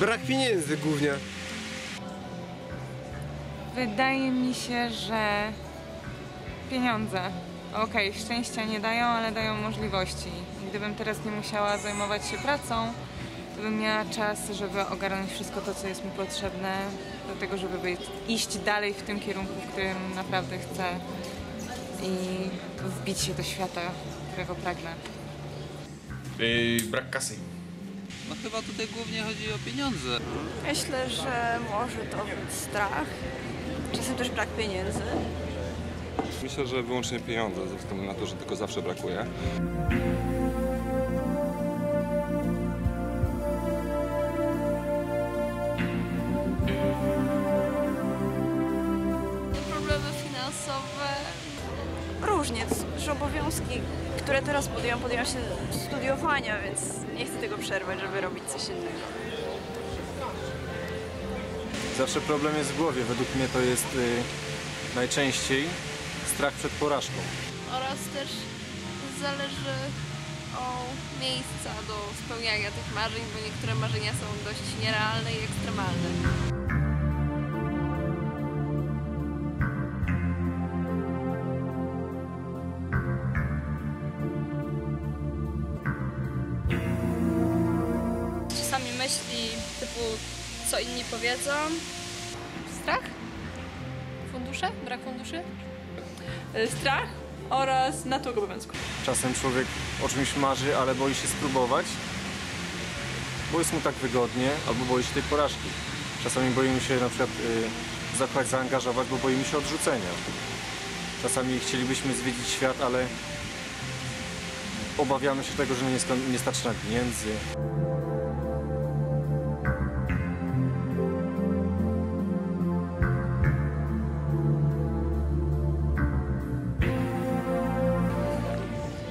Brak pieniędzy głównie. Wydaje mi się, że pieniądze. Okej, szczęścia nie dają, ale dają możliwości. I Gdybym teraz nie musiała zajmować się pracą, to bym miała czas, żeby ogarnąć wszystko to, co jest mi potrzebne do tego, żeby być, iść dalej w tym kierunku, w którym naprawdę chcę i wbić się do świata, którego pragnę. Yy, brak kasy. No chyba tutaj głównie chodzi o pieniądze. Myślę, że może to być strach, czasem też brak pieniędzy. Myślę, że wyłącznie pieniądze, ze względu na to, że tego zawsze brakuje. problemy finansowe. Różnie, to są też obowiązki, które teraz podjąłem, podjąłem się studiowania, więc nie chcę tego przerwać, żeby robić coś innego. Zawsze problem jest w głowie. Według mnie to jest y, najczęściej strach przed porażką. Oraz też zależy o miejsca do spełniania tych marzeń, bo niektóre marzenia są dość nierealne i ekstremalne. Typu co inni powiedzą. Strach? Fundusze? Brak funduszy? strach oraz natłok obowiązków. Czasem człowiek o czymś marzy, ale boi się spróbować, bo jest mu tak wygodnie, albo boi się tej porażki. Czasami boimy się na przykład y, zachować, zaangażować, bo boimy się odrzucenia. Czasami chcielibyśmy zwiedzić świat, ale obawiamy się tego, że nie, nie starczy nam pieniędzy.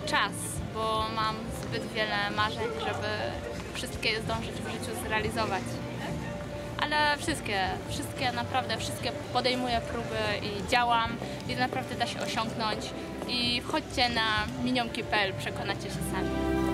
Czas, bo mam zbyt wiele marzeń, żeby wszystkie zdążyć w życiu zrealizować. Ale wszystkie, wszystkie, naprawdę wszystkie podejmuję próby i działam i naprawdę da się osiągnąć. I wchodźcie na minionki.pl, przekonacie się sami.